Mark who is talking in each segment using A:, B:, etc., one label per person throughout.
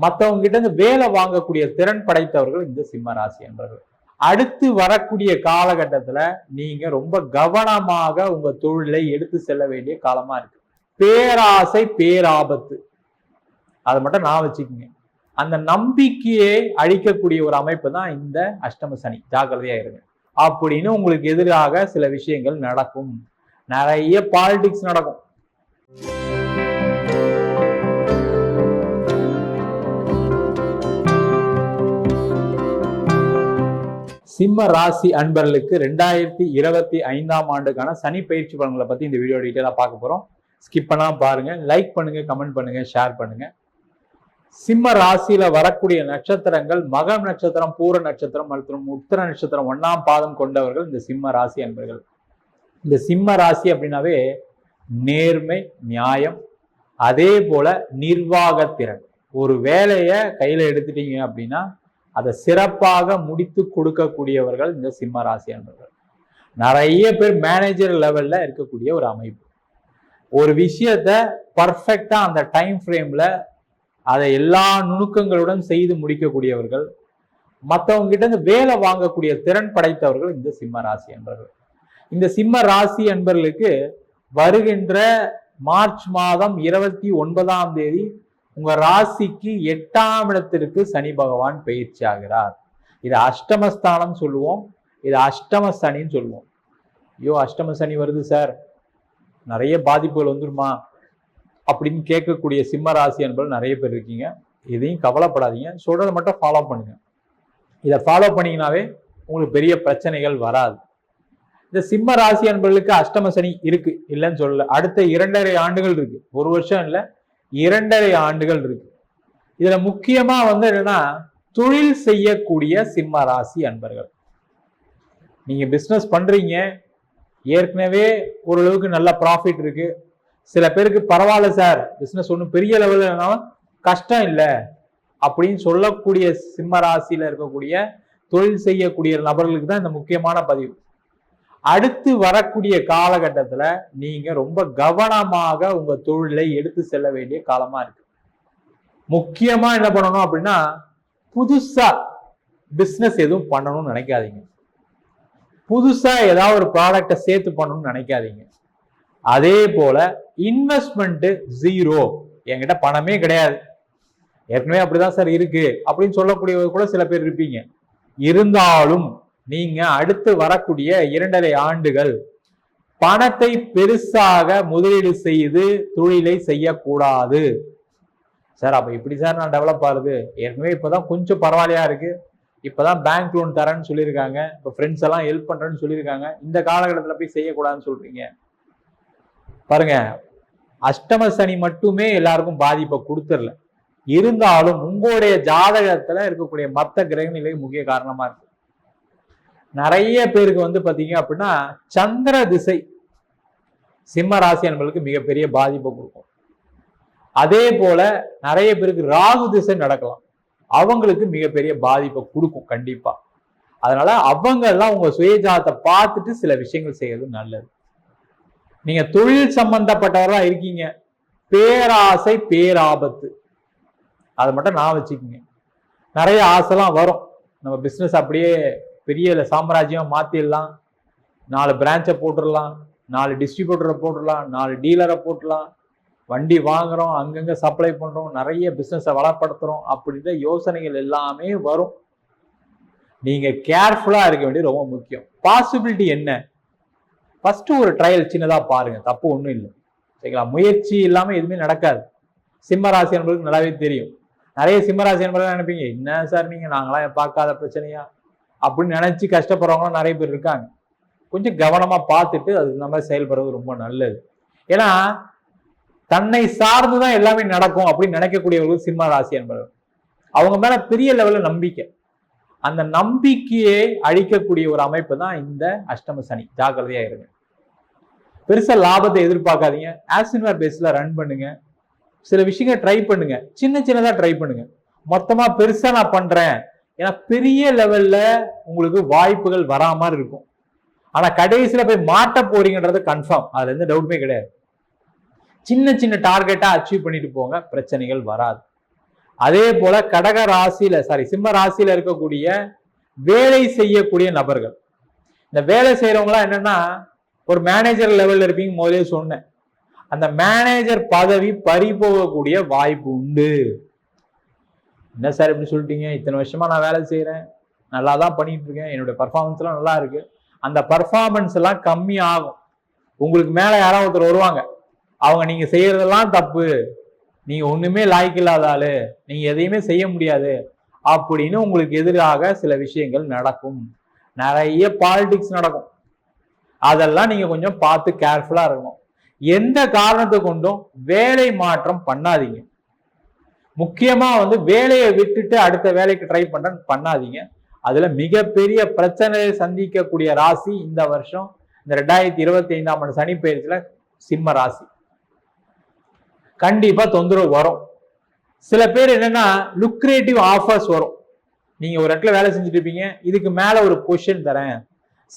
A: மற்றவங்க கிட்ட இருந்து வேலை வாங்கக்கூடிய திறன் படைத்தவர்கள் இந்த சிம்ம ராசி என்பவர்கள் அடுத்து வரக்கூடிய காலகட்டத்துல நீங்க ரொம்ப கவனமாக உங்க தொழிலை எடுத்து செல்ல வேண்டிய காலமா இருக்கு. பேராசை பேராபத்து. அதை மட்டும் நான் வச்சுக்கோங்க. அந்த நம்பிக்கையை அழிக்கக்கூடிய ஒரு அமைப்பு தான் இந்த அஷ்டம சனி. ஜாக்கிரதையா இருங்க. அப்படின்னு உங்களுக்கு எதிராக சில விஷயங்கள் நடக்கும். நிறைய பாலிடிக்ஸ் நடக்கும். சிம்ம ராசி அன்பர்களுக்கு ரெண்டாயிரத்தி இருபத்தி ஐந்தாம் ஆண்டுக்கான சனி பயிற்சி பலன்களை பத்தி இந்த வீடியோ டீட்டெயிலாக பார்க்க போறோம். ஸ்கிப் பண்ணாம பாருங்க. லைக் பண்ணுங்க கமெண்ட் பண்ணுங்க ஷேர் பண்ணுங்க. சிம்ம ராசியில வரக்கூடிய நட்சத்திரங்கள் மகம் நட்சத்திரம் பூர நட்சத்திரம் மற்றும் உத்தர நட்சத்திரம் ஒன்னாம் பாதம் கொண்டவர்கள் இந்த சிம்ம ராசி அன்பர்கள். இந்த சிம்ம ராசி அப்படின்னாவே நேர்மை நியாயம் அதே போல நிர்வாகத்திறன். ஒரு வேலையை கையில எடுத்துட்டீங்க அப்படின்னா அதை சிறப்பாக முடித்து கொடுக்கக்கூடியவர்கள் இந்த சிம்ம ராசி அன்பர்கள். நிறைய பேர் மேனேஜர் லெவல்ல இருக்கக்கூடிய ஒரு அமைப்பு. ஒரு விஷயத்த பர்ஃபெக்டா அந்த டைம் ஃப்ரேம்ல அதை எல்லா நுணுக்கங்களுடன் செய்து முடிக்கக்கூடியவர்கள் மற்றவங்க கிட்ட இருந்து வேலை வாங்கக்கூடிய திறன் படைத்தவர்கள் இந்த சிம்ம ராசி என்பவர்கள் இந்த சிம்ம ராசி என்பர்களுக்கு வருகின்ற மார்ச் மாதம் இருபத்தி ஒன்பதாம் தேதி உங்க ராசிக்கு எட்டாம் இடத்திற்கு சனி பகவான் பயிற்சி ஆகிறார். இது அஷ்டமஸ்தானம் சொல்லுவோம். இது அஷ்டம சனின்னு சொல்லுவோம். ஐயோ அஷ்டம சனி வருது சார். நிறைய பாதிப்புகள் வந்துருமா? அப்படின்னு கேட்கக்கூடிய சிம்ம ராசி என்பது நிறைய பேர் இருக்கீங்க. இதையும் கவலைப்படாதீங்க. சொல்றதை மட்டும் ஃபாலோ பண்ணுங்க. இதை ஃபாலோ பண்ணீங்கன்னாவே உங்களுக்கு பெரிய பிரச்சனைகள் வராது. இந்த சிம்ம ராசி என்பவர்களுக்கு அஷ்டம சனி இருக்கு. இல்லைன்னு சொல்லல. அடுத்த இரண்டரை ஆண்டுகள் இருக்கு. ஒரு வருஷம் இல்லை இரண்டரை ஆண்டுகள் இருக்கு. இதுல முக்கியமா வந்து என்னன்னா தொழில் செய்யக்கூடிய சிம்ம ராசி அன்பர்கள். நீங்க பிஸ்னஸ் பண்றீங்க ஏற்கனவே ஓரளவுக்கு நல்ல ப்ராஃபிட் இருக்கு. சில பேருக்கு பரவாயில்ல சார் பிஸ்னஸ் ஒன்றும் பெரிய லெவலில் கஷ்டம் இல்லை. அப்படின்னு சொல்லக்கூடிய சிம்ம ராசியில் இருக்கக்கூடிய தொழில் செய்யக்கூடிய நபர்களுக்கு தான் இந்த முக்கியமான பதிவு. அடுத்து வரக்கூடிய காலகட்டத்தில் நீங்க ரொம்ப கவனமாக உங்க தொழிலை எடுத்து செல்ல வேண்டிய காலமா இருக்கு. முக்கியமா என்ன பண்ணணும் அப்படின்னா புதுசா பிஸ்னஸ் எதுவும் பண்ணணும்னு நினைக்காதீங்க. புதுசா ஏதாவது ஒரு ப்ராடக்டை சேர்த்து பண்ணணும்னு நினைக்காதீங்க. அதே போல இன்வெஸ்ட்மெண்ட் ஜீரோ என்கிட்ட பணமே கிடையாது. ஏற்கனவே அப்படிதான் சார் இருக்கு. அப்படின்னு சொல்லக்கூடியவர் கூட சில பேர் இருப்பீங்க. இருந்தாலும் நீங்க அடுத்து வரக்கூடிய இரண்டரை ஆண்டுகள் பணத்தை பெருசாக முதலீடு செய்து தொழிலை செய்யக்கூடாது. சார் அப்ப இப்படி சார் நான் டெவலப் ஆகுது. ஏற்கனவே இப்பதான் கொஞ்சம் பரவாயில்லையா இருக்கு? இப்பதான் பேங்க் லோன் தரேன்னு சொல்லியிருக்காங்க. இப்போ ஃப்ரெண்ட்ஸ் எல்லாம் ஹெல்ப் பண்றேன்னு சொல்லியிருக்காங்க. இந்த காலகட்டத்தில் போய் செய்யக்கூடாதுன்னு சொல்றீங்க. பாருங்க அஷ்டம சனி மட்டுமே எல்லாருக்கும் பாதிப்பை கொடுத்துடல. இருந்தாலும் உங்களுடைய ஜாதகத்துல இருக்கக்கூடிய மற்ற கிரகநிலை முக்கிய காரணமா இருக்கு. நிறைய பேருக்கு வந்து பார்த்தீங்க அப்படின்னா சந்திர திசை சிம்ம ராசி என்பதுக்கு மிகப்பெரிய பாதிப்பை கொடுக்கும். அதே போல நிறைய பேருக்கு ராகு திசை நடக்கலாம். அவங்களுக்கு மிகப்பெரிய பாதிப்பை கொடுக்கும் கண்டிப்பா. அதனால அவங்க எல்லாம் உங்க சுயஜாதத்தை பார்த்துட்டு சில விஷயங்கள் செய்யறது நல்லது. நீங்க தொழில் சம்பந்தப்பட்டவரா இருக்கீங்க. பேராசை பேராபத்து. அதை மட்டும் நான் வச்சுக்கோங்க. நிறைய ஆசைலாம் வரும். நம்ம பிஸ்னஸ் அப்படியே பெரிய சாம்ராஜ்யம் மாற்றிடலாம் நாலு பிரான்ச்சை போட்டுடலாம். நாலு டிஸ்ட்ரிபியூட்டரை போட்டுடலாம். நாலு டீலரை போட்டுடலாம். வண்டி வாங்குறோம் அங்கங்கே சப்ளை பண்ணுறோம் நிறைய பிஸ்னஸை வளப்படுத்துகிறோம் அப்படின்ற யோசனைகள் எல்லாமே வரும். நீங்கள் கேர்ஃபுல்லாக இருக்க வேண்டியது ரொம்ப முக்கியம். பாசிபிலிட்டி என்ன? ஃபஸ்ட்டு ஒரு ட்ரையல் சின்னதாக பாருங்கள் தப்பு ஒன்றும் இல்லை. சரிங்களா? முயற்சி இல்லாமல் எதுவுமே நடக்காது. சிம்மராசி என்பதுக்கு நல்லாவே தெரியும். நிறைய சிம்மராசி என்பதை நினைப்பீங்க? என்ன சார் நீங்கள் நாங்களாம் பார்க்காத பிரச்சனையா? அப்படின்னு நினைச்சு கஷ்டப்படுறவங்களும் நிறைய பேர் இருக்காங்க. கொஞ்சம் கவனமா பார்த்துட்டு அது இந்த மாதிரி செயல்படுறது ரொம்ப நல்லது. ஏன்னா தன்னை சார்ந்து தான் எல்லாமே நடக்கும் அப்படின்னு நினைக்கக்கூடியவர்கள் சிம்ம ராசி என்பவர் அவங்க மேல பெரிய லெவலில் நம்பிக்கை. அந்த நம்பிக்கையை அழிக்கக்கூடிய ஒரு அமைப்பு தான் இந்த அஷ்டம சனி. ஜாக்கிரதையா இருங்க. பெருசா லாபத்தை எதிர்பார்க்காதீங்க. ஆசின்வர் பேஸ்ல ரன் பண்ணுங்க. சில விஷயங்கள் ட்ரை பண்ணுங்க. சின்ன சின்னதா ட்ரை பண்ணுங்க. மொத்தமா பெருசா நான் பண்றேன். ஏன்னா பெரிய லெவல்ல உங்களுக்கு வாய்ப்புகள் வராம இருக்கும். ஆனா கடைசியில போய் மாட்ட போறீங்கன்றது கன்ஃபார்ம் அதுல எந்த டவுட்டுமே கிடையாது. சின்ன சின்ன டார்கெட்டா அச்சீவ் பண்ணிட்டு போங்க பிரச்சனைகள் வராது. அதே போல கடக ராசியில சாரி சிம்ம ராசியில இருக்கக்கூடிய வேலை செய்யக்கூடிய நபர்கள். இந்த வேலை செய்யறவங்களாம் என்னன்னா ஒரு மேனேஜர் லெவல்ல இருப்பீங்க முதலே சொன்னேன். அந்த மேனேஜர் பதவி பறி போகக்கூடிய வாய்ப்பு உண்டு. என்ன சார் இப்படி சொல்லிட்டீங்க? இத்தனை வருஷமா நான் வேலை செய்கிறேன் நல்லா தான் பண்ணிட்டு இருக்கேன் என்னுடைய பர்ஃபார்மன்ஸ் எல்லாம் நல்லா இருக்கு. அந்த பர்ஃபார்மன்ஸ் எல்லாம் கம்மி ஆகும். உங்களுக்கு மேலே யாராவது ஒருத்தர் வருவாங்க. அவங்க நீங்க செய்யறதெல்லாம் தப்பு. நீங்க ஒண்ணுமே லாய்க்கு இல்லாத ஆளு. நீங்க எதையுமே செய்ய முடியாது. அப்படின்னு உங்களுக்கு எதிராக சில விஷயங்கள் நடக்கும். நிறைய பாலிடிக்ஸ் நடக்கும். அதெல்லாம் நீங்க கொஞ்சம் பார்த்து கேர்ஃபுல்லா இருக்கணும். எந்த காரணத்தை கொண்டும் வேலை மாற்றம் பண்ணாதீங்க. முக்கியமா வந்து வேலையை விட்டுட்டு அடுத்த வேலைக்கு ட்ரை பண்றேன்னு பண்ணாதீங்க. அதுல மிகப்பெரிய பிரச்சனையை சந்திக்கக்கூடிய ராசி இந்த வருஷம். இந்த ரெண்டாயிரத்தி இருபத்தி ஐந்தாம் ஆண்டு சனி பயிற்சியில சிம்ம ராசி. கண்டிப்பா தொந்தரவு வரும். சில பேர் என்னன்னா லுக்ரேட்டிவ் ஆஃபர்ஸ் வரும். நீங்க ஒரு இடத்துல வேலை செஞ்சுட்டு இருப்பீங்க இதுக்கு மேல ஒரு பொசிஷன் தரேன்.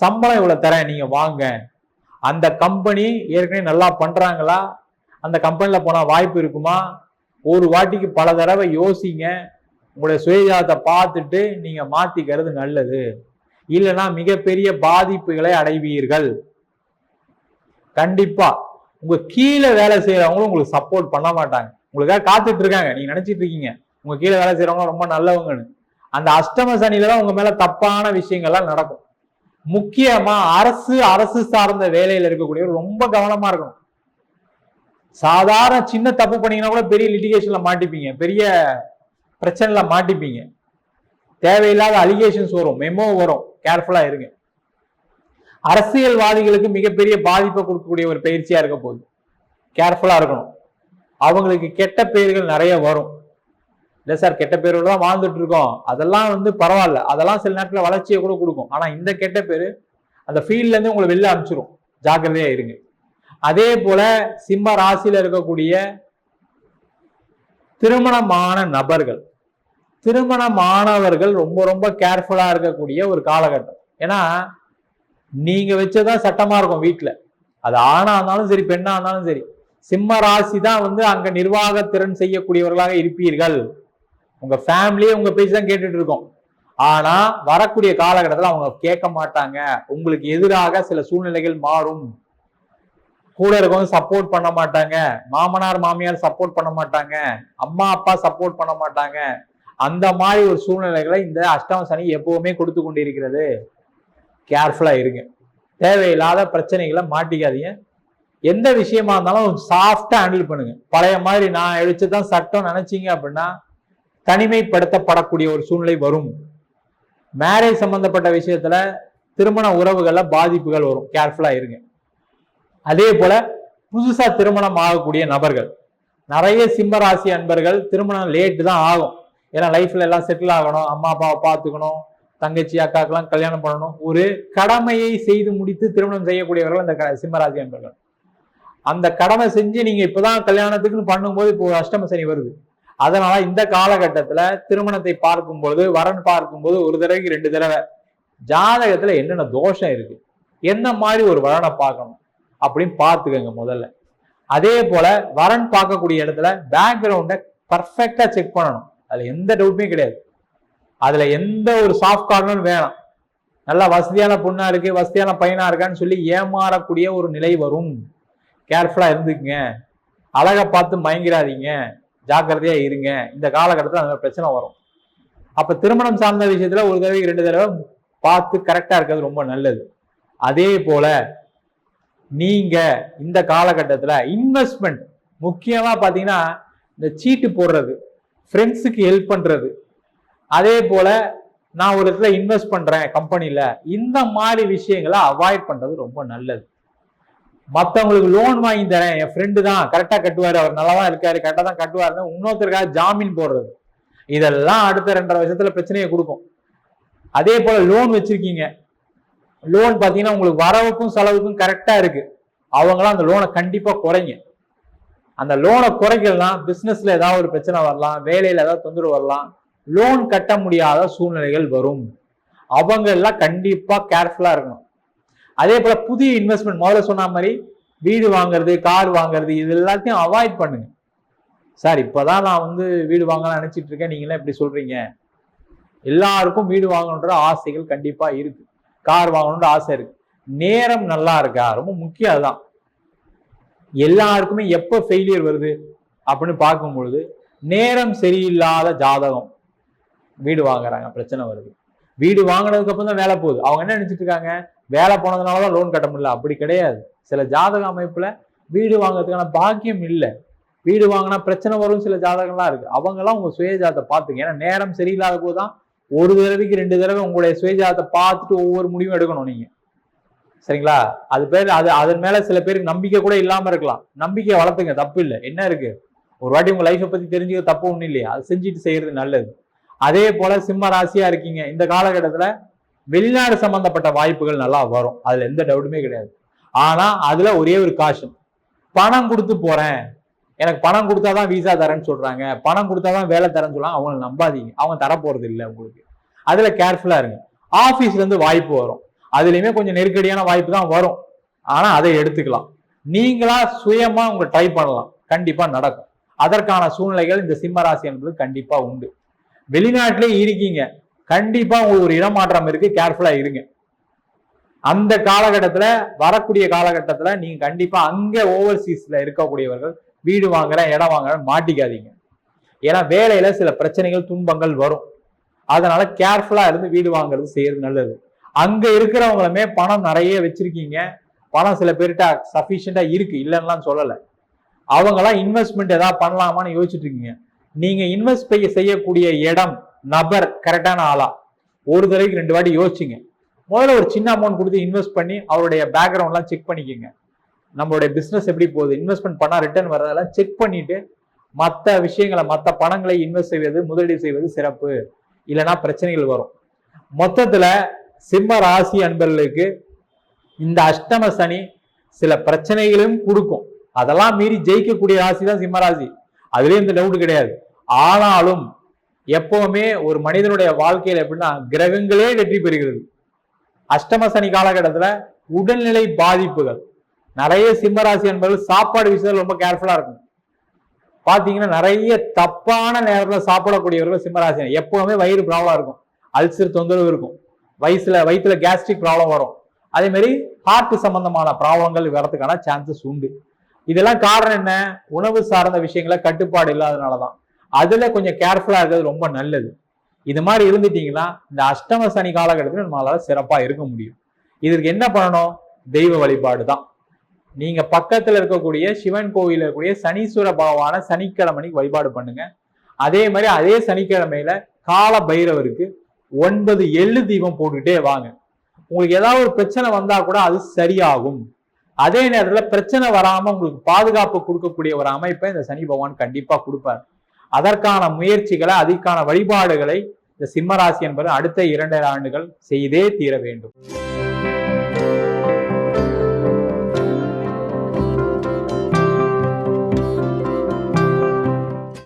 A: சம்பளம் இவ்வளவு தரேன் நீங்க வாங்க. அந்த கம்பெனி ஏற்கனவே நல்லா பண்றாங்களா? அந்த கம்பெனில போனா வாய்ப்பு இருக்குமா? ஒரு வாட்டிக்கு பல தடவை யோசிங்க. உங்களுடைய சுயஜாதத்தை பார்த்துட்டு நீங்கள் மாற்றிக்கிறது நல்லது. இல்லைன்னா மிகப்பெரிய பாதிப்புகளை அடைவீர்கள். கண்டிப்பா. உங்க கீழே வேலை செய்யறவங்களும் உங்களுக்கு சப்போர்ட் பண்ண மாட்டாங்க. உங்களுக்காக காத்துட்டு இருக்காங்க. நீங்க நினைச்சிட்டு இருக்கீங்க. உங்க கீழே வேலை செய்யறவங்க ரொம்ப நல்லவங்கன்னு. அந்த அஷ்டம சனியில தான் உங்க மேல தப்பான விஷயங்கள்லாம் நடக்கும். முக்கியமா அரசு அரசு சார்ந்த வேலையில இருக்கக்கூடியவர் ரொம்ப கவனமா இருக்கணும். சாதாரண சின்ன தப்பு பண்ணீங்கன்னா கூட பெரிய லிட்டிகேஷன்ல மாட்டிப்பீங்க. பெரிய பிரச்சனையில் மாட்டிப்பீங்க. தேவையில்லாத அலிகேஷன்ஸ் வரும் மெமோ வரும். கேர்ஃபுல்லா இருங்க. அரசியல்வாதிகளுக்கு மிகப்பெரிய பாதிப்பை கொடுக்கக்கூடிய ஒரு பயிற்சியா இருக்க போகுது. கேர்ஃபுல்லா இருக்கணும். அவங்களுக்கு கெட்ட பெயர்கள் நிறைய வரும். இல்ல சார் கெட்ட பேரோட தான் வாழ்ந்துட்டு இருக்கோம். அதெல்லாம் வந்து பரவாயில்ல. அதெல்லாம் சில நேரத்தில் வளர்ச்சியை கூட கொடுக்கும். ஆனா இந்த கெட்ட பேரு அந்த ஃபீல்ட்ல இருந்து உங்களை வெளில அனுப்பிச்சிரும். ஜாக்கிரதையா இருங்க. அதே போல சிம்ம ராசியில் இருக்கக்கூடிய திருமணமான நபர்கள். திருமணமானவர்கள் ரொம்ப ரொம்ப கேர்ஃபுல்லாக இருக்கக்கூடிய ஒரு காலகட்டம். ஏன்னா நீங்க வச்சதான் சட்டமா இருக்கும் வீட்டில் அது ஆணா இருந்தாலும் சரி பெண்ணா இருந்தாலும் சரி. சிம்ம ராசி தான் வந்து அங்க நிர்வாக திறன் செய்யக்கூடியவர்களாக இருப்பீர்கள். உங்க ஃபேமிலியே உங்க பேச்சு தான் கேட்டுட்டு இருக்கோம். ஆனா வரக்கூடிய காலகட்டத்தில் அவங்க கேட்க மாட்டாங்க. உங்களுக்கு எதிராக சில சூழ்நிலைகள் மாறும். கூட இருக்கவங்க சப்போர்ட் பண்ண மாட்டாங்க. மாமனார் மாமியார் சப்போர்ட் பண்ண மாட்டாங்க. அம்மா அப்பா சப்போர்ட் பண்ண மாட்டாங்க. அந்த மாதிரி ஒரு சூழ்நிலைகளை இந்த அஷ்டம சனி எப்பவுமே கொடுத்து கொண்டிருக்கிறது. கேர்ஃபுல்லா இருங்க. தேவையில்லாத பிரச்சனைகளை மாட்டிக்காதீங்க. எந்த விஷயமா இருந்தாலும் சாஃப்டா ஹேண்டில் பண்ணுங்க. பழைய மாதிரி நான் எழுச்சுதான் சட்டம் நினைச்சீங்க அப்படின்னா தனிமைப்படுத்தப்படக்கூடிய ஒரு சூழ்நிலை வரும். மேரேஜ் சம்பந்தப்பட்ட விஷயத்துல திருமண உறவுகளில் பாதிப்புகள் வரும். கேர்ஃபுல்லா இருங்க. அதே போல புதுசா திருமணம் ஆகக்கூடிய நபர்கள். நிறைய சிம்ம ராசி அன்பர்கள் திருமணம் லேட்டு தான் ஆகும். ஏன்னா லைஃப்ல எல்லாம் செட்டில் ஆகணும். அம்மா அப்பாவை பார்த்துக்கணும். தங்கச்சி அக்காக்கெல்லாம் கல்யாணம் பண்ணணும். ஒரு கடமையை செய்து முடித்து திருமணம் செய்யக்கூடியவர்கள் அந்த க- சிம்மராசி அன்பர்கள். அந்த கடமை செஞ்சு நீங்க இப்பதான் கல்யாணத்துக்குன்னு பண்ணும்போது இப்போ அஷ்டம சனி வருது. அதனால இந்த காலகட்டத்துல திருமணத்தை பார்க்கும்போது வரன் பார்க்கும்போது ஒரு தடவைக்கு ரெண்டு தடவை ஜாதகத்துல என்னென்ன தோஷம் இருக்கு? என்ன மாதிரி ஒரு வரனை பார்க்கணும்? அப்படின்னு பார்த்துக்கோங்க முதல்ல. அதே போல வரன் பார்க்கக்கூடிய இடத்துல பேக்ரவுண்டை பர்ஃபெக்டா செக் பண்ணணும். அதுல எந்த டவுட்டுமே கிடையாது. அதுல எந்த ஒரு சாஃப்ட் கார்னரும் வேணாம். நல்லா வசதியான பொண்ணா இருக்கு வசதியான பையனா இருக்கான்னு சொல்லி ஏமாறக்கூடிய ஒரு நிலை வரும். கேர்ஃபுல்லா இருந்துக்குங்க. அழகை பார்த்து மயங்கிடாதீங்க ஜாக்கிரதையா இருங்க. இந்த காலகட்டத்தில் அந்த பிரச்சனை வரும். அப்ப திருமணம் சார்ந்த விஷயத்துல ஒரு தடவை ரெண்டு தடவை பார்த்து கரெக்டா இருக்கிறது ரொம்ப நல்லது. அதே போல நீங்க இந்த காலகட்டத்தில் இன்வெஸ்ட்மெண்ட் முக்கியமாக பார்த்தீங்கன்னா இந்த சீட்டு போடுறது ஃப்ரெண்ட்ஸுக்கு ஹெல்ப் பண்ணுறது அதே போல நான் ஒரு இடத்துல இன்வெஸ்ட் பண்ணுறேன் கம்பெனியில் இந்த மாதிரி விஷயங்களை அவாய்ட் பண்ணுறது ரொம்ப நல்லது. மற்றவங்களுக்கு லோன் வாங்கி தரேன் என் ஃப்ரெண்டு தான் கரெக்டாக கட்டுவார் அவர் நல்லா தான் இருக்கார் கரெக்டாக தான் கட்டுவாருன்னு இன்னொருத்தருக்காக ஜாமீன் போடுறது. இதெல்லாம் அடுத்த ரெண்டரை வருஷத்தில் பிரச்சனையை கொடுக்கும். அதே போல் லோன் வச்சுருக்கீங்க. லோன் பார்த்தீங்கன்னா உங்களுக்கு வரவுக்கும் செலவுக்கும் கரெக்டாக இருக்கு. அவங்களாம் அந்த லோனை கண்டிப்பாக குறைங்க. அந்த லோனை குறைக்கலாம் பிஸ்னஸில் ஏதாவது ஒரு பிரச்சனை வரலாம் வேலையில் ஏதாவது தொந்தரவு வரலாம் லோன் கட்ட முடியாத சூழ்நிலைகள் வரும். அவங்க எல்லாம் கண்டிப்பாக கேர்ஃபுல்லாக இருக்கணும். அதே போல் புதிய இன்வெஸ்ட்மெண்ட் முதல்ல சொன்ன மாதிரி வீடு வாங்குறது கார் வாங்குறது இது எல்லாத்தையும் அவாய்ட் பண்ணுங்க. சார் இப்பதான் நான் வந்து வீடு வாங்கலாம் நினச்சிட்டு இருக்கேன். நீங்களே இப்படி சொல்கிறீங்க எல்லாருக்கும் வீடு வாங்கணுன்ற ஆசைகள் கண்டிப்பாக இருக்குது கார் வாங்கணும்னு ஆசை இருக்கு. நேரம் நல்லா இருக்கா? ரொம்ப முக்கியம் அதுதான். எல்லாருக்குமே எப்போ ஃபெயிலியர் வருது அப்படின்னு பார்க்கும் பொழுது நேரம் சரியில்லாத ஜாதகம். வீடு வாங்குறாங்க பிரச்சனை வருது. வீடு வாங்கினதுக்கு அப்புறம் தான் வேலை போகுது. அவங்க என்ன நினைச்சிட்டு இருக்காங்க? வேலை போனதுனால தான் லோன் கட்ட முடியல. அப்படி கிடையாது. சில ஜாதக அமைப்புல வீடு வாங்குறதுக்கான பாக்கியம் இல்லை. வீடு வாங்கினா பிரச்சனை வரும் சில ஜாதகம்லாம் இருக்கு. அவங்கெல்லாம் உங்க சுயஜாதத்தை பார்த்துங்க. ஏன்னா நேரம் சரியில்லாத போது தான் ஒரு தடவைக்கு ரெண்டு தடவை உங்களுடைய சுயஜாதத்தை பார்த்துட்டு ஒவ்வொரு முடிவும் எடுக்கணும் நீங்க. சரிங்களா? அது பேர் அது அதன் மேல சில பேருக்கு நம்பிக்கை கூட இல்லாம இருக்கலாம். நம்பிக்கையை வளர்த்துங்க தப்பு இல்லை. என்ன இருக்கு? ஒரு வாட்டி உங்க லைஃப்பை பத்தி தெரிஞ்சுக்க தப்பு ஒன்றும் இல்லையா. அது செஞ்சுட்டு செய்யறது நல்லது. அதே போல சிம்ம ராசியா இருக்கீங்க. இந்த காலகட்டத்துல வெளிநாடு சம்பந்தப்பட்ட வாய்ப்புகள் நல்லா வரும். அதுல எந்த டவுட்டுமே கிடையாது. ஆனா அதுல ஒரே ஒரு காஷன் பணம் கொடுத்து போறேன். எனக்கு பணம் கொடுத்தாதான் விசா தரேன்னு சொல்றாங்க. பணம் கொடுத்தாதான் வேலை தரேன்னு சொல்றாங்க. அவங்களை நம்பாதீங்க. அவங்க தர போறது இல்லை உங்களுக்கு. அதுல கேர்ஃபுல்லா இருங்க. ஆஃபீஸ்லேருந்து வாய்ப்பு வரும். அதுலயுமே கொஞ்சம் நெருக்கடியான வாய்ப்பு தான் வரும். ஆனா அதை எடுத்துக்கலாம். நீங்களா சுயமா உங்க ட்ரை பண்ணலாம். கண்டிப்பா நடக்கும். அதற்கான சூழ்நிலைகள் இந்த சிம்ம ராசி என்பது கண்டிப்பா உண்டு. வெளிநாட்டிலே இருக்கீங்க. கண்டிப்பா உங்களுக்கு ஒரு இடமாற்றம் இருக்கு. கேர்ஃபுல்லா இருங்க. அந்த காலகட்டத்துல வரக்கூடிய காலகட்டத்துல நீங்க கண்டிப்பா அங்க ஓவர்சீஸ்ல இருக்கக்கூடியவர்கள் வீடு வாங்குறேன் இடம் வாங்குறேன் மாட்டிக்காதீங்க. ஏன்னா வேலையில சில பிரச்சனைகள் துன்பங்கள் வரும். அதனால கேர்ஃபுல்லா இருந்து வீடு வாங்குறது செய்யறது நல்லது. அங்க இருக்கிறவங்களுமே பணம் நிறைய வச்சிருக்கீங்க. பணம் சில பேர்கிட்ட சஃபிஷியண்டா இருக்கு இல்லைன்னுலாம் சொல்லலை. அவங்களாம் இன்வெஸ்ட்மெண்ட் ஏதாவது பண்ணலாமான்னு யோசிச்சுட்டு இருக்கீங்க. நீங்க இன்வெஸ்ட் செய்யக்கூடிய இடம் நபர் கரெக்டான ஆளா? ஒரு தடவைக்கு ரெண்டு வாட்டி யோசிச்சுங்க. முதல்ல ஒரு சின்ன அமௌண்ட் கொடுத்து இன்வெஸ்ட் பண்ணி அவருடைய பேக்ரவுண்ட்லாம் செக் பண்ணிக்கோங்க. நம்மளுடைய பிஸ்னஸ் எப்படி போகுது? இன்வெஸ்ட்மெண்ட் பண்ணால் ரிட்டர்ன் வர்றதெல்லாம் செக் பண்ணிட்டு மற்ற விஷயங்களை மற்ற பணங்களை இன்வெஸ்ட் செய்வது முதலீடு செய்வது சிறப்பு. இல்லைன்னா பிரச்சனைகள் வரும். மொத்தத்தில் சிம்ம ராசி அன்பர்களுக்கு இந்த அஷ்டம சனி சில பிரச்சனைகளையும் கொடுக்கும். அதெல்லாம் மீறி ஜெயிக்கக்கூடிய ராசி தான் சிம்ம ராசி. அதுலேயும் இந்த டவுட் கிடையாது. ஆனாலும் எப்பவுமே ஒரு மனிதனுடைய வாழ்க்கையில் எப்படின்னா கிரகங்களே வெற்றி பெறுகிறது. அஷ்டம சனி காலகட்டத்தில் உடல்நிலை பாதிப்புகள். நிறைய சிம்மராசி என்பவர்கள் சாப்பாடு விஷயத்தில் ரொம்ப கேர்ஃபுல்லா இருக்கும் பாத்தீங்கன்னா நிறைய தப்பான நேரத்துல சாப்பிடக்கூடியவர்கள் சிம்மராசி எப்பவுமே வயிறு ப்ராப்ளம் இருக்கும். அல்சர் தொந்தரவு இருக்கும். வயசுல வயிற்றுல கேஸ்ட்ரிக் ப்ராப்ளம் வரும். அதே மாதிரி ஹார்ட் சம்பந்தமான ப்ராப்ளங்கள் வரதுக்கான சான்சஸ் உண்டு. இதெல்லாம் காரணம் என்ன? உணவு சார்ந்த விஷயங்கள கட்டுப்பாடு இல்லாதனாலதான் அதுல கொஞ்சம் கேர்ஃபுல்லா இருக்கிறது ரொம்ப நல்லது. இது மாதிரி இருந்துட்டீங்கன்னா இந்த அஷ்டம சனி காலகட்டத்தில் நம்மளால சிறப்பா இருக்க முடியும். இதற்கு என்ன பண்ணணும்? தெய்வ வழிபாடு தான் நீங்க பக்கத்துல இருக்கக்கூடிய சிவன் கோவில் இருக்கக்கூடிய சனீஸ்வர பகவான சனிக்கிழமைக்கு வழிபாடு பண்ணுங்க. அதே மாதிரி அதே சனிக்கிழமையில கால பைரவருக்கு ஒன்பது எள்ளு தீபம் போட்டுக்கிட்டே வாங்க. உங்களுக்கு ஏதாவது ஒரு பிரச்சனை வந்தா கூட அது சரியாகும். அதே நேரத்துல பிரச்சனை வராம உங்களுக்கு பாதுகாப்பு கொடுக்கக்கூடிய ஒரு அமைப்பை இந்த சனி பகவான் கண்டிப்பா கொடுப்பார். அதற்கான முயற்சிகளை அதற்கான வழிபாடுகளை இந்த சிம்மராசி என்பது அடுத்த இரண்டரை ஆண்டுகள் செய்தே தீர வேண்டும்.